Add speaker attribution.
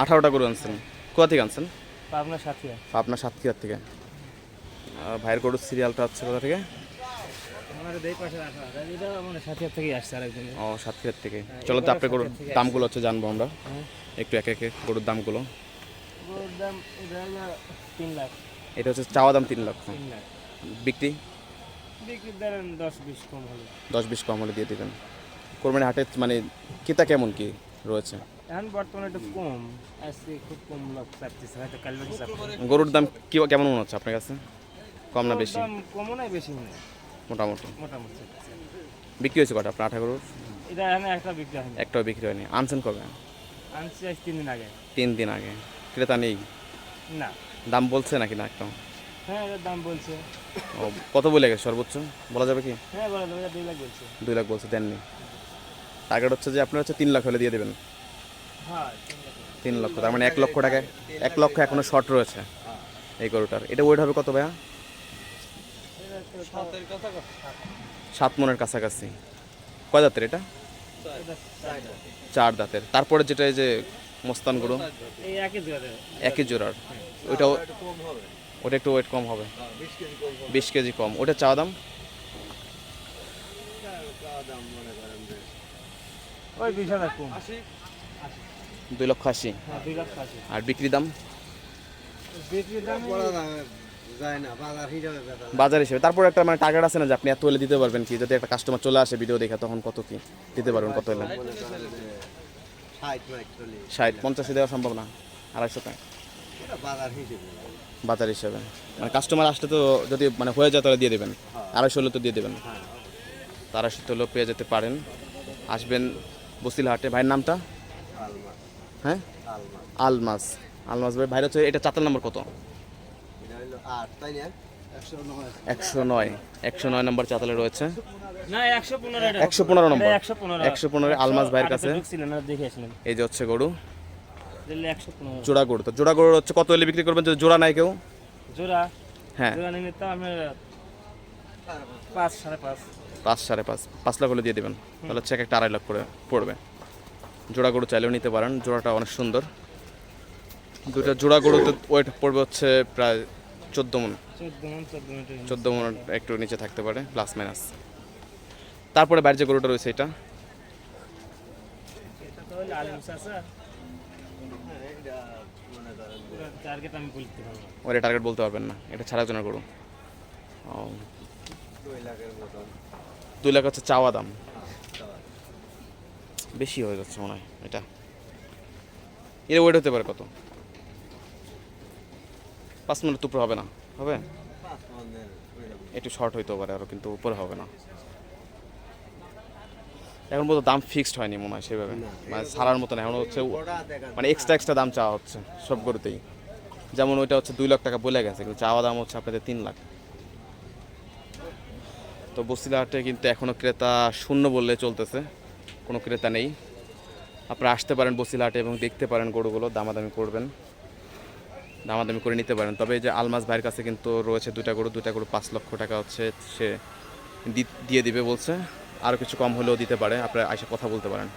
Speaker 1: আঠারোটা গরু আনছেন। কোথা থেকে আনছেন?
Speaker 2: আপনার সাথে
Speaker 1: আপনার সাতক্ষীরার থেকে। আহ, ভাইয়ের গরুর সিরিয়ালটা হচ্ছে কোথা থেকে? ও সাতক্ষীরার থেকে। চলো তো আপনার গরুর দামগুলো হচ্ছে জানব আমরা। একটু একে একে গরুর দামগুলো।
Speaker 2: এটা
Speaker 1: হচ্ছে চাওয়া দাম তিন লক্ষ। বিক্রি?
Speaker 2: দশ বিশ কম হলে।
Speaker 1: দিয়ে দেবেন। কোরবানি হাটে মানে কিতা কেমন কি? রয়েছে।
Speaker 2: এখন বর্তমানে একটু কম। আজকে খুব কম লোক চাপতেছে হয়তো কাল
Speaker 1: গরুর দাম কি কেমন মনে হচ্ছে আপনার কাছে? কম না বেশি? মোটামুটি।
Speaker 2: মোটামুটি
Speaker 1: বিক্রি হয়েছে কটা আপনার আঠা গরুর?
Speaker 2: এটা এখানে একটা বিক্রি হয়নি।
Speaker 1: একটাও বিক্রি হয়নি। আনছেন কবে?
Speaker 2: আনছি আজ তিন দিন আগে।
Speaker 1: তিন দিন আগে। ক্রেতা নেই?
Speaker 2: না।
Speaker 1: দাম বলছে নাকি না একটাও?
Speaker 2: হ্যাঁ এটার দাম বলছে।
Speaker 1: ও কত বলে গেছে সর্বোচ্চ? বলা যাবে কি?
Speaker 2: হ্যাঁ বলে দুই লাখ বলছে।
Speaker 1: দুই লাখ বলছে দেননি। টার্গেট হচ্ছে যে আপনি হচ্ছে তিন লাখ হলে দিয়ে দেবেন।
Speaker 2: তিন
Speaker 1: লক্ষ, তার মানে এক লক্ষ টাকায় এক লক্ষ এখনও শর্ট রয়েছে এই গরুটার। এটা ওয়েট হবে কত ভাইয়া? সাত মনের কাছাকাছি। কয় দাঁতের এটা?
Speaker 2: চার
Speaker 1: দাঁতের। তারপরে যেটা এই যে মোস্তান গরু,
Speaker 2: একই
Speaker 1: জোড়ার। ওইটা ওটা একটু ওয়েট কম হবে। বিশ কেজি কম। ওটা চা দাম?
Speaker 2: ওই বিশ হাজার কম।
Speaker 1: দুই লক্ষ আশি।
Speaker 2: হ্যাঁ
Speaker 1: আর বিক্রি দাম?
Speaker 2: বিক্রির দাম
Speaker 1: বাজার হিসেবে তারপর একটা মানে টার্গেট আছে না যে আপনি এত হলে দিতে পারবেন কি? যদি একটা কাস্টমার চলে আসে ভিডিও দেখে তখন কত কি? দিতে পারবেন কত হলে? ষাট পঞ্চাশে দেওয়া সম্ভব না। আড়াইশো টাকা। বাজার হিসেবে। মানে কাস্টমার আসলে তো যদি মানে হয়ে যায় তাহলে দিয়ে দেবেন। আড়াইশো হলে তো দিয়ে দেবেন। তো আড়াইশো হলেও পেয়ে যেতে পারেন। আসবেন বসিলহাটে। ভাইয়ের নামটা? হ্যাঁ? আলমাস। আলমাস ভাই ভাইয়ের হচ্ছে এটা চাতাল নম্বর কত? একশো নয়। একশো নয় নম্বর চাতালে রয়েছে।
Speaker 2: একশো পনেরো
Speaker 1: নম্বর।
Speaker 2: একশো পনেরো।
Speaker 1: আলমাস ভাইয়ের কাছে। এই যে হচ্ছে গরু। জোড়া গরু। তো জোড়া গরু হচ্ছে কত হলে বিক্রি করবেন? যদি জোড়া নাই কেউ?
Speaker 2: জোড়া?
Speaker 1: হ্যাঁ।
Speaker 2: জোড়া নিলে তো আমি পাঁচ সাড়ে পাঁচ।
Speaker 1: পাঁচ সাড়ে পাঁচ। পাঁচ লাখ হলে দিয়ে দেবেন। তাহলে হচ্ছে এক একটা আড়াই লাখ করে পড়বে। জোড়া গরু চাইলেও নিতে পারেন। জোড়াটা অনেক সুন্দর। দুটা জোড়া গরুতে ওয়েট পড়বে হচ্ছে প্রায় চোদ্দ মন।
Speaker 2: চোদ্দ মন
Speaker 1: একটু নিচে থাকতে পারে প্লাস মাইনাস তারপরে বাইরে যে গরুটা রয়েছে এটা। ওর টার্গেট বলতে পারবেন না। এটা ছাড়া জনের গরু। ও। দুই লাখ হচ্ছে চাওয়া দাম। বেশি হয়ে যাচ্ছে মনে হয় এটা। এর ওয়েট হতে পারে কত? পাঁচ মিনিট উপরে হবে না। হবে? একটু শর্ট হইতে পারে আরও কিন্তু উপরে হবে না। এখন পর্যন্ত দাম ফিক্সড হয়নি মনে হয় সেভাবে। মানে ছাড়ার মতন এখন হচ্ছে মানে এক্সট্রা এক্সট্রা দাম চাওয়া হচ্ছে সব গরুতেই। যেমন ওইটা হচ্ছে দুই লাখ টাকা বলে গেছে কিন্তু চাওয়া দাম হচ্ছে আপনাদের তিন লাখ। তো বসিরহাটে কিন্তু এখনও ক্রেতা শূন্য বললে চলতেছে। কোনো ক্রেতা নেই। আপনারা আসতে পারেন বসিরহাটে এবং দেখতে পারেন গরুগুলো, দামাদামি করবেন। দামাদামি করে নিতে পারেন। তবে এই যে আলমাস ভাইয়ের কাছে কিন্তু রয়েছে দুটা গরু দুটা গরু পাঁচ লক্ষ টাকা হচ্ছে সে দিয়ে দিবে বলছে। আরও কিছু কম হলেও দিতে পারে। আপনারা এসে কথা বলতে পারেন।